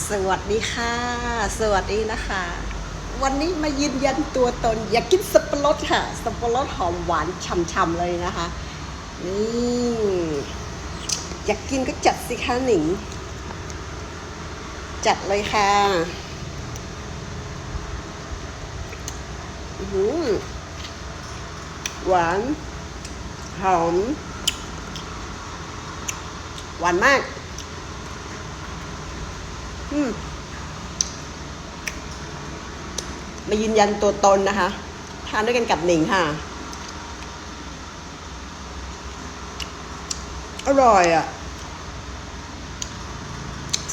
สวัสดีค่ะ สวัสดีนะคะ วันนี้มายืนยันตัวตน อยากกินสับปะรดค่ะ สับปะรดหอมหวานฉ่ำๆเลยนะคะ นี่อยากกินก็จัดสิคะหนิง จัดเลยค่ะหือหวานหอม หวานมาก มายืนยันตัวตนนะคะ ทานด้วยกันกับหนิงค่ะ อร่อยอะ่ะ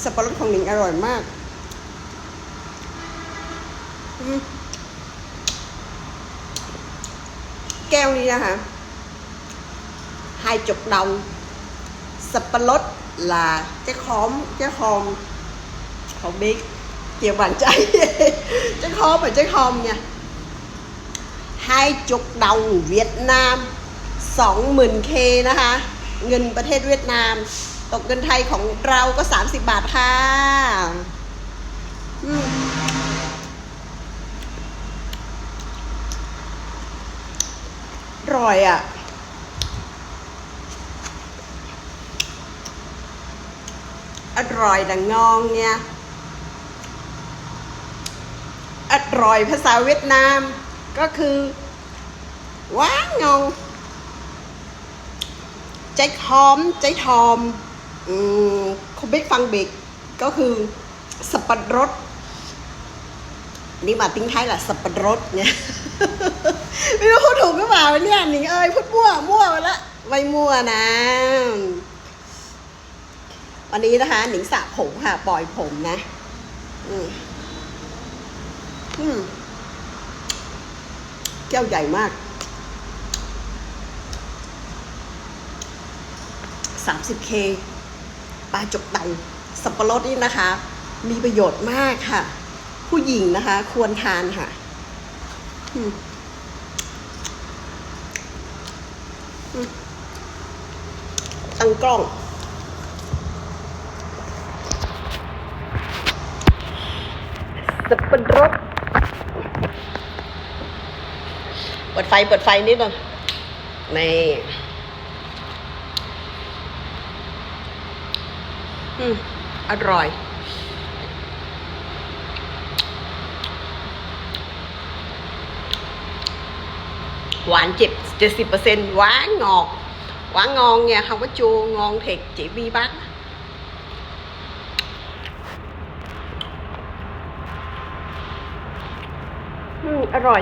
สับปะรดของหนิงอร่อยมากอแก้วนี้นะคะ hai chục đồng สับปะรด เขางบิ๊กเกี่ยวหวานใจเจ๊คอมอะเจ๊คอม nha hai จุกดาวเวียดนามสองหมื่นคนะคะ เงินประเทศเวียดนาม ตกเงินไทยของเราก็ 30 บาทค่ะอร่อยอะ่ะอร่อยดังงองเนี่ย อร่อยภาษาเวียดนาม ก็คือ ว้างงงใจหอมใจหอมอืมคงไม่ฟังเบกก็คือสับปะรดนี่มาติ้งไทยแหละสับปะรดเนี่ยไม่รู้พูดถูกหรือเปล่าเนี่ยหนิงเอ้ยพูดมั่วมั่วไปละไม่มั่วนะ วันนี้นะคะหนิงสระผมค่ะ ปล่อยผมนะ อืม อืมแก้วใหญ่มาก 30K ปลาจกดังสับปะรดนี่นะคะ มีประโยชน์มากค่ะ ผู้หญิงนะคะ ควรทานค่ะอืมตั้งกล้องสับปะรดเปิดไฟเปิดไฟนิดนึงนี่อืมอร่อย หวานเจ็บเจ็ดสิบเปอร์เซ็นต์หวาน ngọt หวาน ngon nha không có chua ngon thiệt chỉ vi bác ừ, อร่อย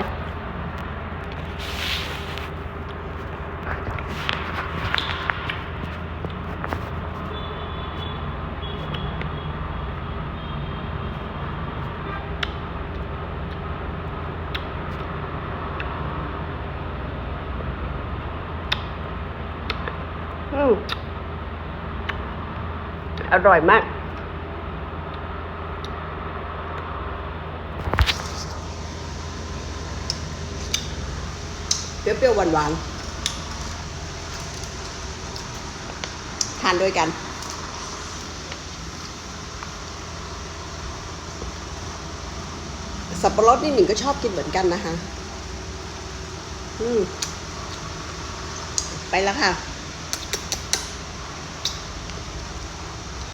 มอร่อยมาก เปรี้ยวๆหวานๆ ทานด้วยกันสับปะรดนี่หนิงก็ชอบกินเหมือนกันนะคะ อืม ไปแล้วค่ะ